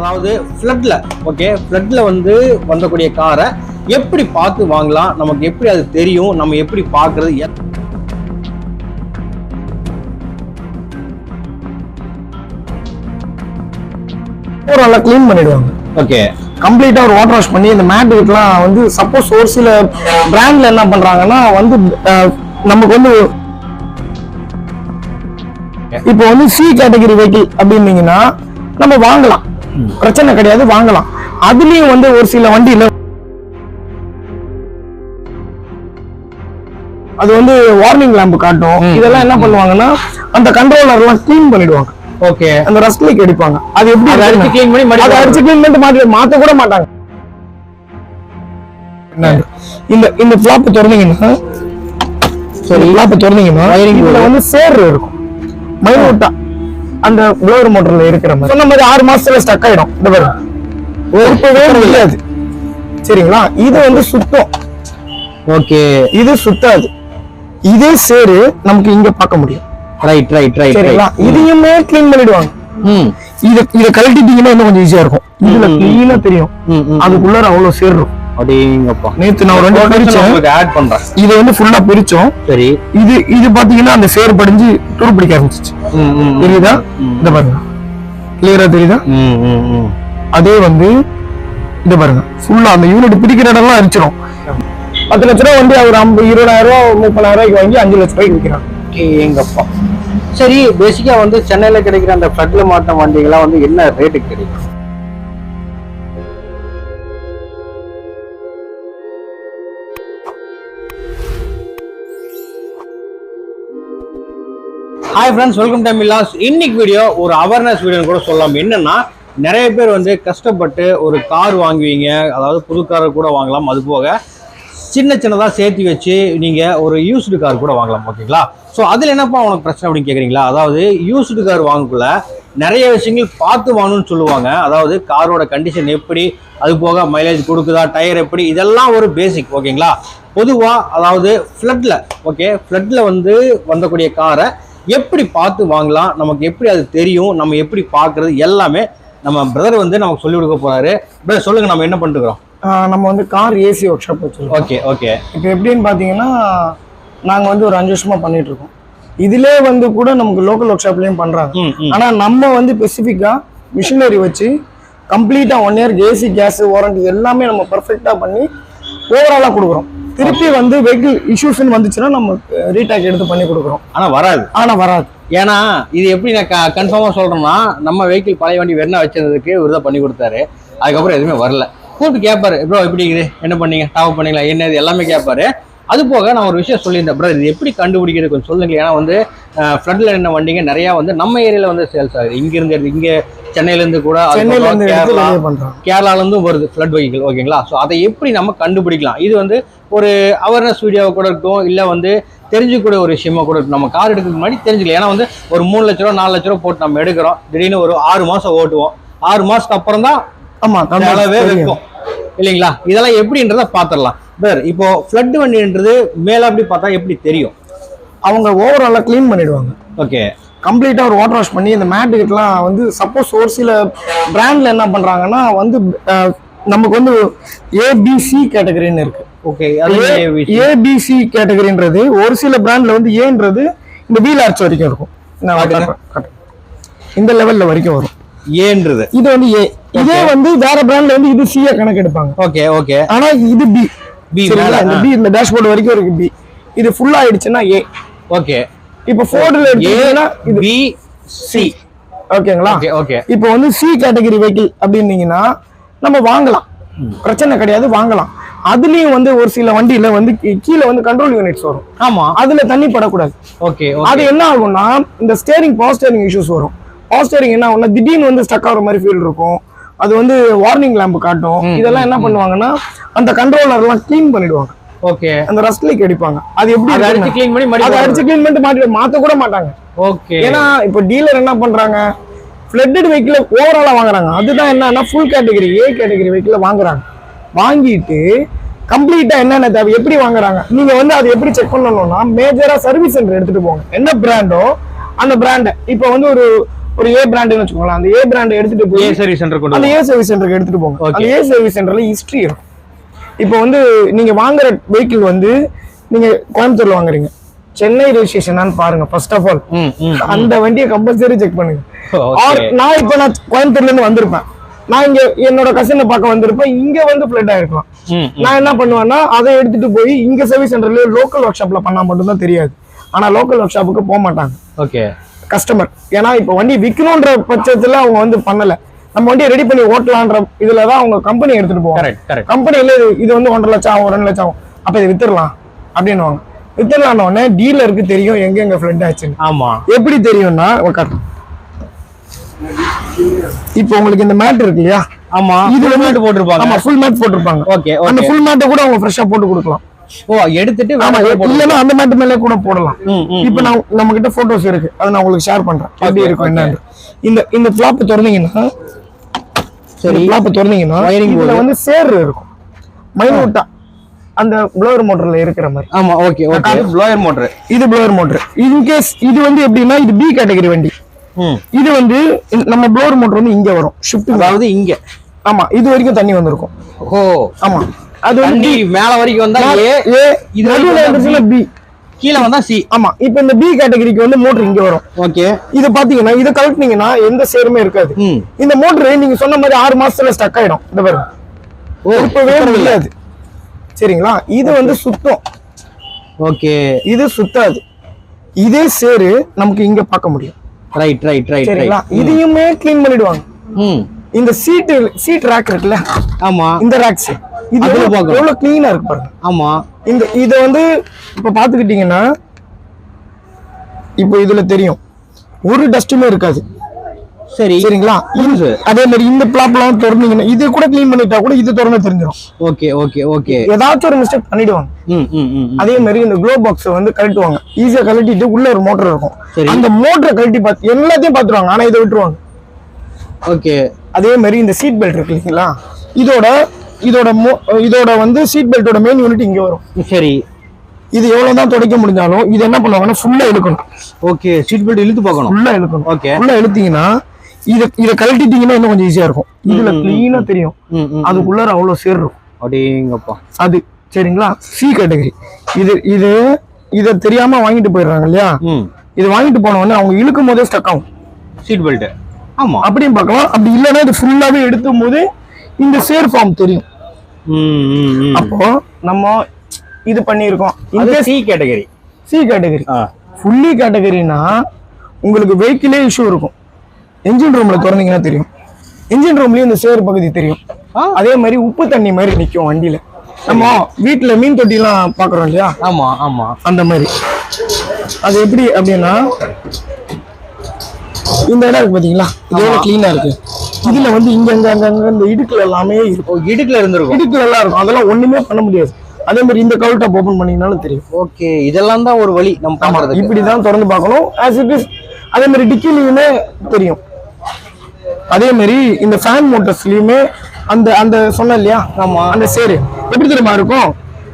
அதாவது ஃப்ளட்ல ஓகே ஃப்ளட்ல வந்து வந்தக்கூடிய காரை எப்படி பார்த்து வாங்கலாம்? நமக்கு எப்படி அது தெரியும்? நம்ம எப்படி பார்க்கறது? நல்லா க்ளீன் பண்ணிடுவாங்க. ஓகே கம்ப்ளீட்டா ஒரு வாட்டர் வாஷ் பண்ணி இந்த மேட் வீட்லாம் வந்து சப்போஸ் ஒரு சில பிராண்ட்ல என்ன பண்றாங்கன்னா வந்து நமக்கு வந்து இப்போ வந்து சி கேட்டகரி வெஹிக்கிள் அப்படின்னீங்கன்னா நம்ம வாங்கலாம். பிரச்சனை கிடையாது வாங்கலாம். அதுலயும் வந்து ஒரு சில வண்டியில அது வந்து வார்னிங் லேம்ப் காட்டும். இதெல்லாம் என்ன பண்ணுவாங்கன்னா அந்த கண்ட்ரோலர் எல்லாம் க்ளீன் பண்ணிடுவாங்க. ஓகே. அந்த ரஸ்ட் லைக் அடிப்பாங்க. அது எப்படி அடிச்சு clean பண்ணி அதை அடிச்சு க்ளீன் பண்ணிட்டு மாத்தி மாத்த கூட மாட்டாங்க? இந்த இந்த ஃபிளாப் திறந்தீங்கன்னா சரி. ஃபிளாப் திறந்தீங்கன்னா இதுல வந்து சேர் இருக்கும். மைனூட்டா. அந்த ப்ளோவர் மோட்டர்ல இருக்கிற மாதிரி. சொன்ன மாதிரி ஆறு மாசத்துல ஸ்டக் ஆயிடும். இந்த பாருங்க ஒருப்பவே முடியாது. சரிங்களா? இது வந்து சுத்தம். ஓகே. இது சுத்தாது. இதே சேரு நமக்கு இங்க பார்க்க முடியும். ரைட் ரைட் ரைட் சரிங்களா? இதையுமே க்ளீன் பண்ணிடுவாங்க. இத இத கழட்டிட்டீங்கன்னா இன்னும் கொஞ்சம் ஈஸியா இருக்கும். இதுல கிளீனா தெரியும். அதுக்குள்ளார அவ்வளவு சேர் இருக்கும். அப்படிங்கப்பா. நேத்து நான் ஒரு ரெண்டு பிரிச்சேன். உங்களுக்கு ஆட் பண்றேன். இதை வந்து ஃபுல்லா பிரிச்சோம். சரி. இது இது பாத்தீங்கன்னா அந்த சேர் படிஞ்சு துரு பிடிக்க ஆரம்பிச்சிச்சு. ம் ம் ம். தெரியுதா? இந்த பாருங்க. கிளியரா தெரியுதா? ம் ம் ம். அதே வந்து இந்த பாருங்க. ஃபுல்லா அந்த யூனிட் பிடிக்கிற இடம்லாம் அரிச்சிரும். பத்து லட்ச ரூபா வண்டி அவர் ஐம்பது இருபதாயிரம் ரூபா முப்பதாயிரம் ரூபாய்க்கு வாங்கி அஞ்சு லட்ச ரூபாய்க்கு விற்கிறாங்க எங்கப்பா. சரி பேசிக்கா வந்து சென்னையில கிடைக்கிற அந்த ஃப்ளட்ல மாட்ட வண்டிகள்லாம் வந்து என்ன ரேட்டுக்கு கிடைக்கும்? ஹாய் ஃப்ரெண்ட்ஸ் வெல்கம் டைம் இல்லாஸ் இன்னைக்கு வீடியோ ஒரு அவேர்னஸ் வீடியோன்னு கூட சொல்லலாம். என்னன்னா நிறைய பேர் வந்து கஷ்டப்பட்டு ஒரு கார் வாங்குவீங்க. அதாவது புது கார் கூட வாங்கலாம். அது போக சின்ன சின்னதாக சேர்த்து வச்சு நீங்கள் ஒரு யூஸ்டு கார் கூட வாங்கலாம். ஓகேங்களா ஸோ அதில் என்னப்பா உனக்கு பிரச்சனை அப்படின்னு கேட்குறீங்களா அதாவது யூஸ்டு கார் வாங்கக்குள்ள நிறைய விஷயங்கள் பார்த்து வாங்கணும்னு சொல்லுவாங்க. அதாவது காரோட கண்டிஷன் எப்படி அது போக மைலேஜ் கொடுக்குதா டயர் எப்படி இதெல்லாம் ஒரு பேசிக் ஓகேங்களா பொதுவாக அதாவது ஃப்ளட்டில் ஓகே ஃப்ளட்டில் வந்து வந்தக்கூடிய காரை எப்படி பார்த்து வாங்கலாம்? நமக்கு எப்படி அது தெரியும்? நம்ம எப்படி பார்க்கறது? எல்லாமே நம்ம பிரதர் வந்து நமக்கு சொல்லிக் கொடுக்க போறாரு. பிரதர் சொல்லுங்க நம்ம என்ன பண்ணிருக்கிறோம் நம்ம வந்து கார் ஏசி ஒர்க் ஷாப் வச்சிருக்கோம். ஓகே ஓகே இப்போ எப்படின்னு பார்த்தீங்கன்னா நாங்கள் வந்து ஒரு அஞ்சு வருஷமா பண்ணிட்டு இருக்கோம் இதிலே வந்து கூட நமக்கு லோக்கல் ஒர்க் ஷாப்லேயும் பண்ணுறாங்க ஆனால் நம்ம வந்து ஸ்பெசிஃபிக்காக மிஷினரி வச்சு கம்ப்ளீட்டாக one year AC gas warranty எல்லாமே நம்ம பர்ஃபெக்டாக பண்ணி ஓவராலாக கொடுக்குறோம். திருப்பி வந்து வெஹிக்கிள் இஷ்யூஸ்னு வந்துச்சுன்னா நம்ம ரீடேக் எடுத்து பண்ணி கொடுக்குறோம். ஆனா வராது. ஆனால் வராது. ஏன்னா இது எப்படி நான் கன்ஃபார்மாக சொல்றேன்னா நம்ம வெஹிக்கிள் பழைய வண்டி வெண்ணா வச்சிருந்ததுக்கு இவர் தான் பண்ணி கொடுத்தாரு. அதுக்கப்புறம் எதுவுமே வரல. கூப்பிட்டு கேட்பாரு ப்ரோ எப்படி இருக்குது? என்ன பண்ணீங்க? டாப் பண்ணீங்களா? என்ன இது? எல்லாமே கேட்பாரு அது போக நான் ஒரு விஷயம் சொல்லியிருந்தேன் ப்ரோ இது எப்படி கண்டுபிடிக்கிறது? கொஞ்சம் சொல்லுங்க ஏன்னா வந்து ஃப்ளட்ல என்ன வண்டிங்க நிறையா வந்து நம்ம ஏரியாவில் வந்து சேல்ஸ் ஆகுது. இங்கிருந்து இங்கே சென்னையிலேருந்து கூட கேரளா கேரளாலேருந்தும் வருது ஃப்ளட் வெஹிக்கிள் ஓகேங்களா ஸோ அதை எப்படி நம்ம கண்டுபிடிக்கலாம்? இது வந்து ஒரு அவேர்னஸ் வீடியோவை கூட இருக்கும் இல்லை வந்து தெரிஞ்சுக்கூடிய ஒரு விஷயமா கூட இருக்கும் நம்ம கார் எடுக்கிறதுக்கு முன்னாடி தெரிஞ்சுக்கலாம். ஏன்னா வந்து ஒரு மூணு லட்ச ரூபா நாலு லட்ச ரூபா போட்டு நம்ம எடுக்கிறோம். திடீர்னு ஒரு ஆறு மாதம் ஓட்டுவோம். ஆறு மாதத்துக்கு அப்புறம் தான் ஆமாம் செலவே வைக்கும் இல்லைங்களா? இதெல்லாம் எப்படின்றத பார்த்துடலாம். சார் இப்போ ஃப்ளட் வண்டின்றது மேல அப்படி பார்த்தா எப்படி தெரியும்? அவங்க ஓவராலாக க்ளீன் பண்ணிடுவாங்க. ஓகே கம்ப்ளீட்டாக ஒரு வாட்டர் வாஷ் பண்ணி இந்த மேட்டுக்கிட்டலாம் வந்து சப்போஸ் ஒரு சில பிராண்டில் என்ன பண்ணுறாங்கன்னா வந்து நமக்கு வந்து ஏபிசி கேட்டகரின்னு இருக்கு. ஓகே ஏபிசி கேட்டகரின்றது ஒரு சில பிராண்ட்ல வந்து ஏன்றது இந்த வீல் ஆர்ச் வரைக்கும் இருக்கும். இந்த லெவல்ல வரைக்கும் வரும். ஏன்றது இது வந்து ஏ இதே வந்து வேற பிராண்ட்ல வந்து இது சியா கணக்கு எடுப்பாங்க ஓகே ஓகே ஆனா இது பி மேல, இந்த. பி இந்த டேஷ்போர்டு வரைக்கும் இருக்கு பி இது ஃபுல் ஆயிடுச்சுன்னா ஏ ஓகே இப்போ ஃபோர்டுல ஏ எடுத்தீங்கன்னா இது பி சி ஓகேங்களா ஓகே ஓகே இப்போ வந்து சி கேட்டகரி வெஹிக்கிள் அப்படின்னீங்கன்னா நம்ம வாங்கலாம். பிரச்சனை கிடையாது வாங்கலாம். அதுலயும் வந்து ஒரு சில வண்டியில வந்து கீழே வந்து கண்ட்ரோல் யூனிட்ஸ் வரும். ஆமா. அதுல தண்ணி படக்கூடாது. ஓகே அது என்ன ஆகும்னா இந்த ஸ்டேரிங் பவர் ஸ்டேரிங் இஷ்யூஸ் வரும். பவர் ஸ்டேரிங் என்ன ஆகும்னா திடீர்னு வந்து ஸ்டக் ஆகிற மாதிரி ஃபீல் இருக்கும். அது வந்து வார்னிங் லேம்ப் காட்டும். இதெல்லாம் என்ன பண்ணுவாங்கன்னா அந்த கண்ட்ரோலர் எல்லாம் க்ளீன் பண்ணிடுவாங்க. ஓகே. அந்த ரஸ்ட் லைக் அடிப்பாங்க. அது எப்படி அடிச்சு க்ளீன் பண்ணி அடிச்சு க்ளீன் பண்ணிட்டு மாட்டி மாத்த கூட மாட்டாங்க. ஓகே. ஏன்னா இப்போ டீலர் என்ன பண்றாங்க? ஃபிளட்டட் வெஹிக்கிள் ஓவராலா வாங்குறாங்க. அதுதான் என்னன்னா full category A category vehicle வாங்குறாங்க. வாங்கிட்டு கம்ப்ளீட்டா என்னென்ன தேவை எப்படி வாங்குறாங்க? நீங்க வந்து அது எப்படி செக் பண்ணணும்னா மேஜரா சர்வீஸ் சென்டர் எடுத்துட்டு போங்க. என்ன பிராண்டோ அந்த பிராண்டை இப்போ வந்து ஒரு ஒரு ஏ பிராண்டுன்னு வச்சுக்கோங்களேன். அந்த ஏ பிராண்ட் எடுத்துட்டு ஏ போய் சர்வீஸ் சென்டர் கொண்டு அந்த. ஏ சர்வீஸ் சென்டருக்கு எடுத்துட்டு போங்க. அந்த ஏ சர்வீஸ் சென்டர்ல ஹிஸ்டரி இருக்கும். இப்போ வந்து நீங்க வாங்குற வெஹிக்கிள் வந்து நீங்க கோயம்புத்தூர்ல வாங்குறீங்க. சென்னை ரெஜிஸ்ட்ரேஷனான்னு பாருங்க ஃபர்ஸ்ட் ஆஃப் ஆல் அந்த வண்டியை கம்பல்சரி செக் பண்ணுங்க. நான் இப்போ நான் கோயம்புத்தூர்ல இருந்து வந்திருப்பேன். நான் இங்க என்னோட கசினை பார்க்க வந்திருப்பேன். இங்க வந்து ஃபிளட் ஆயிருக்கலாம். நான் என்ன பண்ணுவேன்னா அதை எடுத்துட்டு போய் இங்க சர்வீஸ் சென்டர்ல லோக்கல் ஒர்க் ஷாப்ல பண்ணா மட்டும் தான் தெரியாது. ஆனா லோக்கல் ஒர்க் ஷாப்புக்கு போக மாட்டாங்க. ஓகே கஸ்டமர் ஏன்னா இப்போ வண்டி விற்கணுன்ற பட்சத்துல அவங்க வந்து பண்ணல. நம்ம வண்டியை ரெடி பண்ணி ஓட்டலான்ற இதுல தான் அவங்க கம்பெனி எடுத்துட்டு போவாங்க. கம்பெனில இது வந்து ஒன்றரை லட்சம் ஆகும் ரெண்டு லட்சம் ஆகும். அப்ப இதை வித்துடலாம். அப்படின்னுவாங்க. வித்துடலாம்னு உடனே டீலருக்கு தெரியும் எங்க எங்க ஃப்ளட் ஆச்சுன்னு. ஆமா. எப்படி தெரியும்னா உட்காரு இப்போ உங்களுக்கு இந்த மேட் இருக்கு இல்லையா? ஆமா இது இது வந்து போட்டிருப்பாங்க. ஆமா ஃபுல் மேட் போட்டிருப்பாங்க. ஓகே அந்த ஃபுல் மேட்டை கூட அவங்க ஃப்ரெஷ்ஷா போட்டு கொடுக்கலாம். ஓ எடுத்துட்டு ஆமா இல்லைன்னா அந்த மேட் மேலே கூட போடலாம். இப்போ நான் நம்ம கிட்ட போட்டோஸ் இருக்கு. அதை நான் உங்களுக்கு ஷேர் பண்றேன். எப்படி இருக்கும். என்னன்னு. இந்த இந்த ஃபிளாப் திறந்தீங்கன்னா சரி. ஃபிளாப் திறந்தீங்கன்னா இதுல. வந்து சேர் இருக்கும். மைனூட்டா அந்த ப்ளோவர் மோட்டர்ல இருக்கிற மாதிரி. ஆமா ஓகே ஓகே ப்ளோயர் மோட்டர் இது ப்ளோவர் மோட்டர் இன்கேஸ் இது வந்து எப்படின்னா இது பி கேட்டகரி வண்டி. இது வந்து நம்ம ப்ளோவர் மோட்டர் வந்து இங்க வரும். ஷிஃப்ட் அதாவது இங்க. ஆமா இது வரைக்கும் தண்ணி வந்திருக்கும். ஓ. ஆமா. அது வந்து மேல வரைக்கும் வந்தா ஏ ஏ இது வந்தா வந்துச்சுன்னா பி. கீழ வந்தா சி ஆமா இப்போ இந்த பி கேட்டகரிக்கு வந்து மோட்டர் இங்க வரும். ஓகே. இது பாத்தீங்கன்னா இதை கழட்டினீங்கன்னா எந்த சேருமே இருக்காது. இந்த மோட்டர் நீங்க சொன்ன மாதிரி ஆறு மாசத்துல ஸ்டக் ஆயிடும். இந்த பாருங்க. இப்பவே முடியாது. சரிங்களா? இது வந்து சுத்தம். ஓகே இது சுத்தாது. இதே சேரு நமக்கு இங்க பார்க்க முடியும். ரைட் ரைட் ரைட் சரிங்களா? இதையுமே க்ளீன் பண்ணிடுவாங்க. இந்த சீட்டு சீட் ரேக் இருக்குல்ல? ஆமா. இந்த ரேக்ஸ் இது அதுல எவ்வளவு- பார்க்கணும். எவ்வளவு கிளீனா இருக்கு பாருங்க. ஆமா. இந்த இத வந்து இப்ப பாத்துக்கிட்டீங்கன்னா இப்போ இதுல தெரியும். ஒரு டஸ்ட்டுமே இருக்காது. சரி. சரிங்களா? அதே மாதிரி இந்த பிளாப்லாம் திறந்தீங்கன்னா இது கூட க்ளீன் பண்ணிட்டா கூட இது திறந்து தெரிஞ்சிடும் ஓகே ஓகே ஓகே. ஏதாச்சும் ஒரு மிஸ்டேக் பண்ணிடுவாங்க. அதே மாதிரி இந்த க்ளோ பாக்ஸ் வந்து கழட்டுவாங்க. ஈஸியா கழட்டிட்டு உள்ள ஒரு மோட்டர் இருக்கும். அந்த மோட்டரை கழட்டி பார்த்து எல்லாத்தையும் பார்த்துருவாங்க ஆனா இதை விட்டுருவாங்க. ஓகே. அதே மாதிரி இந்த சீட் பெல்ட் இருக்கு இல்லைங்களா? இதோட இதோட இதோட வந்து சீட் பெல்ட்டோட மெயின் யூனிட் இங்க வரும். சரி. இது எவ்வளவு தான் துடைக்க முடிஞ்சாலும் இது என்ன பண்ணுவாங்கன்னா ஃபுல்லா இழுக்கணும். ஓகே சீட் பெல்ட் இழுத்து பார்க்கணும் ஃபுல்லா இழுக்கணும். ஓகே. ஃபுல்லா இழுத்தீங்கன்னா இத இத கழட்டிட்டீங்கன்னா இன்னும் கொஞ்சம் ஈஸியா இருக்கும். இதுல கிளீனா தெரியும். அதுக்குள்ளார அவ்வளவு சேர் இருக்கும். அப்படிங்கப்பா அது சரிங்களா? சி கேட்டகரி இது இது இத தெரியாம வாங்கிட்டு போயிடுறாங்க இல்லையா? இது வாங்கிட்டு போன உடனே அவங்க இழுக்கும் போதே ஸ்டக் ஆகும். சீட் பெல்ட் ஆமா. அப்படியும் பார்க்கலாம். அப்படி இல்லைன்னா இது ஃபுல்லாவே எடுத்தும் போது இந்த சேர் ஃபார்ம் தெரியும். அப்போ நம்ம இது பண்ணியிருக்கோம். இந்த C category C category fully கேட்டகரினா உங்களுக்கு வெஹிக்கிளே இஷ்யூ இருக்கும். என்ஜின் ரூம்ல திறந்தீங்கன்னா தெரியும். என்ஜின் ரூம்லயும் இந்த சேர் பகுதி தெரியும். அதே மாதிரி உப்பு தண்ணி மாதிரி நிக்கும் வண்டியில. நம்ம வீட்டுல மீன் தொட்டிலாம் பாக்குறோம் இல்லையா? ஆமா ஆமா. அந்த மாதிரி. அது எப்படி அப்படின்னா இந்த இடம் இருக்கு பாத்தீங்களா? இது எவ்வளவு கிளீனா இருக்கு? இதுல வந்து இங்க அங்க அங்க அங்க இந்த இடுக்குல எல்லாமே இருக்கும். இடுக்குல இருந்திருக்கும். இடுக்குல எல்லாம் இருக்கும். அதெல்லாம் ஒண்ணுமே பண்ண முடியாது. அதே மாதிரி இந்த கவுல் டாப் ஓபன் பண்ணீங்கனாலும் தெரியும். ஓகே இதெல்லாம் தான் ஒரு வழி நம்ம பாக்குறதுக்கு இப்படிதான் திறந்து பார்க்கணும். It is. அதே மாதிரி டிக்கிலையுமே தெரியும். அதே மாதிரி இந்த ஃபேன் மோட்டர்ஸ்லயுமே அந்த அந்த சொன்ன இல்லையா? ஆமா. அந்த சேரு. எப்படி தெரியுமா இருக்கும்?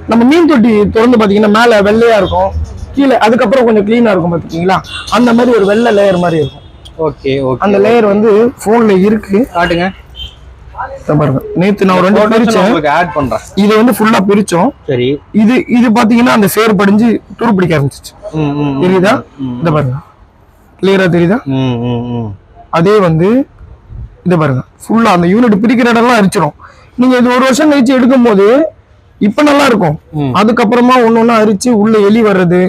நம்ம மீன் தொட்டி திறந்து பாத்தீங்கன்னா மேல வெள்ளையா இருக்கும். கீழே அதுக்கப்புறம் கொஞ்சம் கிளீனா இருக்கும் பாத்துக்கீங்களா அந்த மாதிரி ஒரு வெள்ளை லேயர் மாதிரி இருக்கும். Okay okay. அந்த லேயர் வந்து போன்ல இருக்கு. காட்டுங்க. நேத்து நான் ரெண்டு பிரிச்சேன். ஆட் பண்றேன். இது வந்து ஃபுல்லா பிரிச்சோம். சரி. இது இது பாத்தீங்கன்னா அந்த சேர் படிஞ்சு துரு பிடிக்க ஆரம்பிச்சிச்சு. ம் ம் தெரியுதா? இந்த பாருங்க. கிளியரா தெரியுதா? ம் ம் ம். அதே வந்து இதை பாருங்க. ஃபுல்லா அந்த யூனிட் பிரிக்கிற இடம்லாம் அரிச்சிடும் நீங்க இது ஒரு வருஷம் கழிச்சு எடுக்கும் போது இப்ப நல்லா இருக்கும். அதுக்கப்புறமா ஒண்ணு ஒண்ணா அரிச்சு உள்ள எலி வர்றது.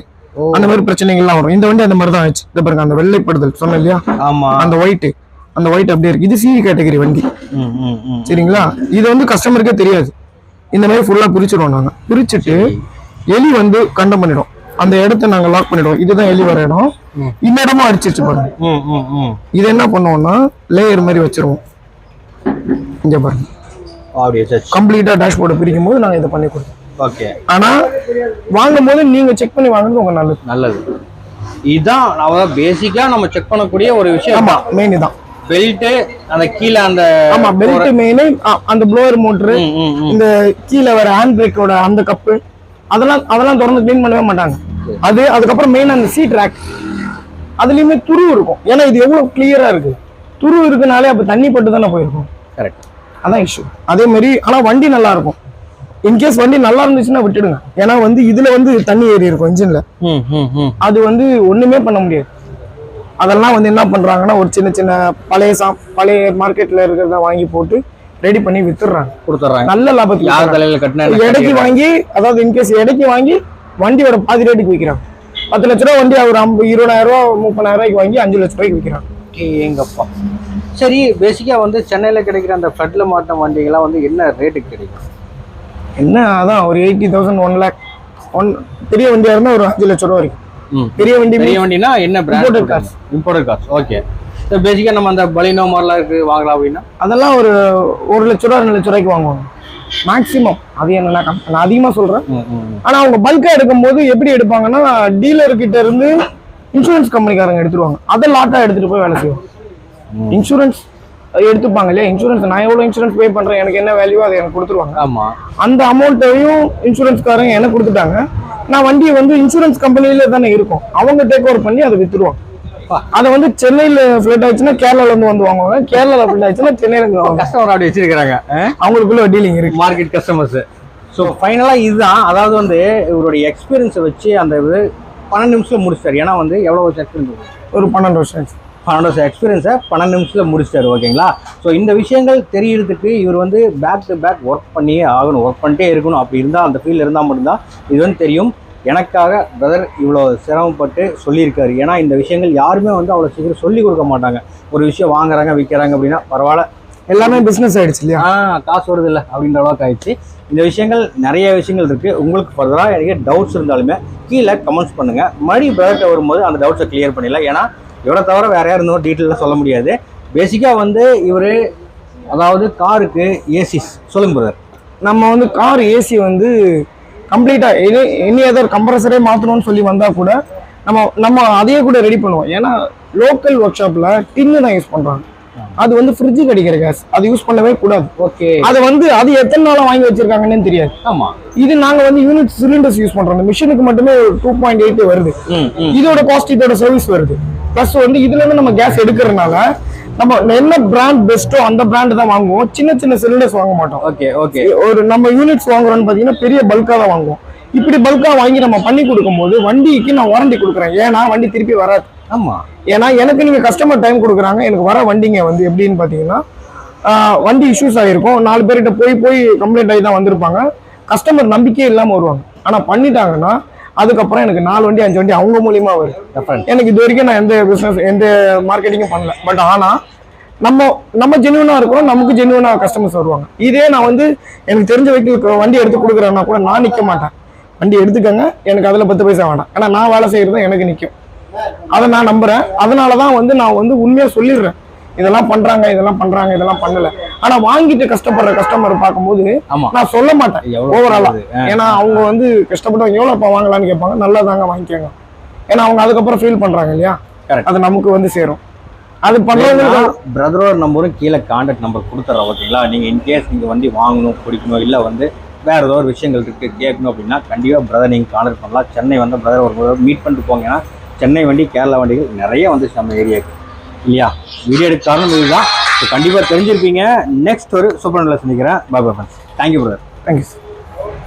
அந்த மாதிரி பிரச்சனைகள்லாம் வரும். இந்த வண்டி அந்த மாதிரி தான் ஆச்சு. இதை பாருங்க அந்த வெள்ளைப்படுதல் சொன்னேன் இல்லையா? அந்த ஒயிட் அந்த ஒயிட் அப்படியே இருக்கு. இது சி கேட்டகரி வண்டி. சரிங்களா? இது வந்து கஸ்டமருக்கே தெரியாது. இந்த மாதிரி ஃபுல்லா பிரிச்சிடுவோம் நாங்க. பிரிச்சுட்டு எலி வந்து கண்டம் பண்ணிடும். அந்த இடத்த நாங்க லாக் பண்ணிடுவோம். இதுதான் எலி வர இடம். இந்த இடமும் அடிச்சிருச்சு பாருங்க. இது என்ன பண்ணுவோம்னா லேயர் மாதிரி வச்சிருவோம். இங்க பாருங்க. கம்ப்ளீட்டா டேஷ்போர்டை பிரிக்கும் போது நாங்க இதை பண்ணி கொடுத்தோம் ஓகே. ஆனா வாங்கும் போது நீங்க செக் பண்ணி வாங்குறது உங்க நல்லது. நல்லது. இதுதான் அதாவது பேசிக்கா நம்ம செக் பண்ணக்கூடிய ஒரு விஷயம். ஆமா மெயின் இதான். பெல்ட் அந்த கீழே அந்த ஆமா பெல்ட் மெயின் அந்த ப்ளோவர் மோட்டர். இந்த கீழே வர ஹேண்ட் பிரேக்கோட அந்த கப்பு அதெல்லாம் அதெல்லாம் திறந்து க்ளீன் பண்ணவே மாட்டாங்க. அது அதுக்கப்புறம் மெயின் அந்த சீட் ரேக் அதுலயுமே துரு இருக்கும். ஏன்னா இது எவ்வளவு கிளியரா இருக்கு. துரு இருக்குனாலே அப்ப தண்ணி பட்டு தானே போயிருக்கும். கரெக்ட் அதான் இஷ்யூ அதே மாதிரி ஆனா வண்டி நல்லா இருக்கும். இன்கேஸ் வண்டி நல்லா இருந்துச்சுன்னா விட்டுடுங்க. ஏன்னா வந்து இதுல வந்து தண்ணி ஏறி இருக்கும் இன்ஜின்ல ம் ம் ம். அது வந்து ஒண்ணுமே பண்ண முடியாது. அதெல்லாம் வந்து என்ன பண்றாங்கன்னா ஒரு சின்ன சின்ன பழைய சா பழைய மார்க்கெட்ல இருக்கிறத வாங்கி போட்டு ரெடி பண்ணி வித்துடுறாங்க. கொடுத்துட்றாங்க. நல்ல லாபத்துக்கு யார். தலையில கட்டினா எடைக்கு வாங்கி அதாவது இன்கேஸ் எடைக்கு வாங்கி வண்டியோட பாதி ரேட்டுக்கு விற்கிறாங்க பத்து லட்ச ரூபா வண்டி ஒரு ஐம்பது இருபதாயிரம் ரூபா முப்பதாயிரம் ரூபாய்க்கு வாங்கி அஞ்சு லட்ச ரூபாய்க்கு விற்கிறாங்க எங்கப்பா. சரி பேசிக்கா வந்து சென்னையில கிடைக்கிற அந்த ஃப்ளட்ல மாட்டின வண்டிகள்லாம் வந்து என்ன ரேட்டுக்கு கிடைக்கும்? என்ன அதான் ஒரு eighty thousand one lakh one பெரிய வண்டியா இருந்தா ஒரு அஞ்சு லட்ச ரூபா வரைக்கும். பெரிய வண்டி பெரிய வண்டினா என்ன brand Imported cars. Imported cars okay so பேசிக்கா நம்ம அந்த பலினோ மாதிரிலாம் இருக்கு வாங்கலாம் அப்படின்னா. அதெல்லாம் ஒரு ஒரு லட்ச ரூபா ரெண்டு லட்ச ரூபாய்க்கு வாங்குவாங்க. மேக்ஸிமம் அது என்னன்னா நான் அதிகமா சொல்றேன். ம், ம், ம். ஆனா அவங்க பல்கா எடுக்கும்போது எப்படி எடுப்பாங்கன்னா டீலர் கிட்ட இருந்து இன்சூரன்ஸ் கம்பெனிக்காரங்க எடுத்துருவாங்க. அதை லாட்டா எடுத்துட்டு போய் வேலை செய்வாங்க. இன்சூரன்ஸ் எடுத்துப்பாங்க இல்லையா? இன்சூரன்ஸ் நான் எவ்வளவு இன்சூரன்ஸ் பே பண்றேன்? எனக்கு என்ன வேல்யூ அதை எனக்கு கொடுத்துருவாங்க. ஆமா. அந்த அமௌண்ட்டையும் இன்சூரன்ஸ்காரங்க எனக்கு கொடுத்துட்டாங்க. நான் வண்டியை வந்து இன்சூரன்ஸ் கம்பெனில தானே இருக்கும். அவங்க டேக் ஓவர் பண்ணி அதை வித்துருவாங்க. அதை வந்து சென்னையில ஃபிளட் ஆயிடுச்சுன்னா கேரளால இருந்து வந்து வாங்குவாங்க. கேரளால ஃபிளட் ஆயிடுச்சுன்னா சென்னையில கஸ்டமர் அப்படி வச்சிருக்கிறாங்க. அவங்களுக்குள்ள டீலிங் இருக்கு. மார்க்கெட் கஸ்டமர்ஸ் ஸோ ஃபைனலாக இதுதான். அதாவது வந்து இவருடைய எக்ஸ்பீரியன்ஸை வச்சு அந்த இது பன்னெண்டு நிமிஷத்துல முடிச்சிட்டாரு. ஏன்னா வந்து எவ்வளோ வருஷம் எக்ஸ்பீரியன்ஸ் ஒரு பன்னெண்டு வருஷம் பன்னெண்டு வருஷம் எக்ஸ்பீரியன்ஸை பன்னெண்டு நிமிஷத்தில் முடிச்சிட்டாரு. ஓகேங்களா? ஸோ இந்த விஷயங்கள் தெரியறதுக்கு இவர் வந்து பேக் டு பேக் ஒர்க் பண்ணியே ஆகணும். ஒர்க் பண்ணிட்டே இருக்கணும். அப்படி இருந்தால் அந்த ஃபீல்டில் இருந்தால் மட்டும்தான் இது வந்து தெரியும். எனக்காக பிரதர் இவ்வளோ சிரமப்பட்டு சொல்லியிருக்காரு. ஏன்னா இந்த விஷயங்கள் யாருமே வந்து அவ்வளோ சீக்கிரம் சொல்லி கொடுக்க மாட்டாங்க. ஒரு விஷயம் வாங்குறாங்க விற்கிறாங்க அப்படின்னா பரவாயில்ல. எல்லாமே பிசினஸ் ஆயிடுச்சு இல்லையா? ஆ காசு வருது இல்லை அப்படின்ற அளவுக்கு ஆயிடுச்சு. இந்த விஷயங்கள் நிறைய விஷயங்கள் இருக்கு. உங்களுக்கு ஃபர்தராக எனக்கு டவுட்ஸ் இருந்தாலுமே கீழே கமெண்ட்ஸ் பண்ணுங்க. மறுபடியும் பிரதர்கிட்ட வரும்போது அந்த டவுட்ஸை கிளியர் பண்ணிடலாம். ஏன்னா இவரை தவிர வேற யாரும் இருந்தோம் டீட்டெயிலாக சொல்ல முடியாது. பேசிக்காக வந்து இவர் அதாவது காருக்கு ஏசிஸ் சொல்லுங்க பிரதர் நம்ம வந்து கார் ஏசி வந்து கம்ப்ளீட்டா எனி எனி அதர் கம்ப்ரஸரே மாத்தணும்னு சொல்லி வந்தா கூட நம்ம நம்ம அதையே கூட ரெடி பண்ணுவோம். ஏன்னா லோக்கல் ஒர்க் ஷாப்ல டின்னு தான் யூஸ் பண்றாங்க. அது வந்து ஃப்ரிட்ஜு கிடைக்கிற கேஸ் அது யூஸ் பண்ணவே கூடாது. ஓகே அது வந்து அது எத்தனை நாளா வாங்கி வச்சிருக்காங்கன்னு தெரியாது. ஆமாம் இது நாங்க வந்து யூனிட் சிலிண்டர்ஸ் யூஸ் பண்றோம். இந்த மிஷினுக்கு மட்டுமே டூ பாயிண்ட் எயிட் வருது. இதோட காஸ்ட் இதோட சர்வீஸ் வருது. ப்ளஸ் வந்து இதுல இருந்து நம்ம கேஸ் எடுக்கிறதுனால நம்ம என்ன பிராண்ட் பெஸ்ட்டோ அந்த பிராண்ட் தான் வாங்குவோம். சின்ன சின்ன சிலிண்டர்ஸ் வாங்க மாட்டோம். ஓகே ஓகே ஒரு நம்ம யூனிட்ஸ் வாங்குறோம்னு பாத்தீங்கன்னா பெரிய பல்கா தான் வாங்குவோம். இப்படி பல்கா வாங்கி நம்ம பண்ணி கொடுக்கும்போது வண்டிக்கு நான் வாரண்டி கொடுக்குறேன். ஏன்னா வண்டி திருப்பி வராது. ஆமாம் ஏன்னா எனக்கு நீங்க கஸ்டமர் டைம் கொடுக்குறாங்க. எனக்கு வர வண்டிங்க வந்து எப்படின்னு பாத்தீங்கன்னா வண்டி இஷ்யூஸ் ஆகிருக்கும் நாலு பேர்கிட்ட போய் போய் கம்ப்ளைண்ட் ஆகி தான் வந்திருப்பாங்க. கஸ்டமர் நம்பிக்கையே இல்லாம வருவாங்க. ஆனா பண்ணிட்டாங்கன்னா அதுக்கப்புறம் எனக்கு நாலு வண்டி அஞ்சு வண்டி அவங்க மூலியமா வரும். எனக்கு இது வரைக்கும் நான் எந்த பிசினஸ் எந்த மார்க்கெட்டிங்கும் பண்ணல. பட் ஆனா நம்ம நம்ம ஜெனுவனா இருக்கிறோம் நமக்கு ஜெனுவனா கஸ்டமர்ஸ் வருவாங்க. இதே நான் வந்து எனக்கு தெரிஞ்ச வெஹிக்கிள் வண்டி எடுத்து கொடுக்குறேன்னா கூட நான் நிக்க மாட்டேன். வண்டி எடுத்துக்கங்க எனக்கு அதுல பத்து பைசா வேணாம் ஏன்னா நான் வேலை செய்யறது எனக்கு நிக்கும். அதை நான் நம்புறேன். அதனால தான் வந்து நான் வந்து உண்மையா சொல்லிடுறேன். இதெல்லாம் பண்றாங்க இதெல்லாம் பண்றாங்க இதெல்லாம் பண்ணல. ஆனா வாங்கிட்டு கஷ்டப்படுற கஸ்டமர் பார்க்கும்போது நான் சொல்ல மாட்டேன் ஓவராலா. ஏன்னா அவங்க வந்து கஷ்டப்பட்டவங்க எவ்வளோப்பா வாங்கலாம்னு கேட்பாங்க நல்லா தாங்க வாங்கிக்கோங்க. ஏன்னா அவங்க அதுக்கப்புறம் ஃபீல் பண்றாங்க இல்லையா. அது நமக்கு வந்து சேரும். அது பண்றவங்க பிரதரோட நம்பரும் கீழே கான்டாக்ட் நம்பர் கொடுத்துட்றோம் ஓகேங்களா நீங்கள் இன்கேஸ் நீங்கள் வண்டி வாங்கணும் பிடிக்கணும் இல்லை வந்து வேற ஏதோ ஒரு விஷயங்கள் இருக்கு கேட்கணும் அப்படின்னா கண்டிப்பாக பிரதர் நீங்கள் கான்டாக்ட் பண்ணலாம். சென்னை வந்து பிரதர் ஒரு மீட் பண்ணிட்டு போங்க. ஏன்னா சென்னை வண்டி கேரளா வண்டிகள் நிறைய வந்து நம்ம ஏரியாவுக்கு இல்லையா? வீடியோ எடுக்க காரணம் இதுதான். ஸோ கண்டிப்பாக தெரிஞ்சிருப்பீங்க. நெக்ஸ்ட் ஒரு சூப்பர் நல்லா சந்திக்கிறேன். Bye friends thank you brother thank you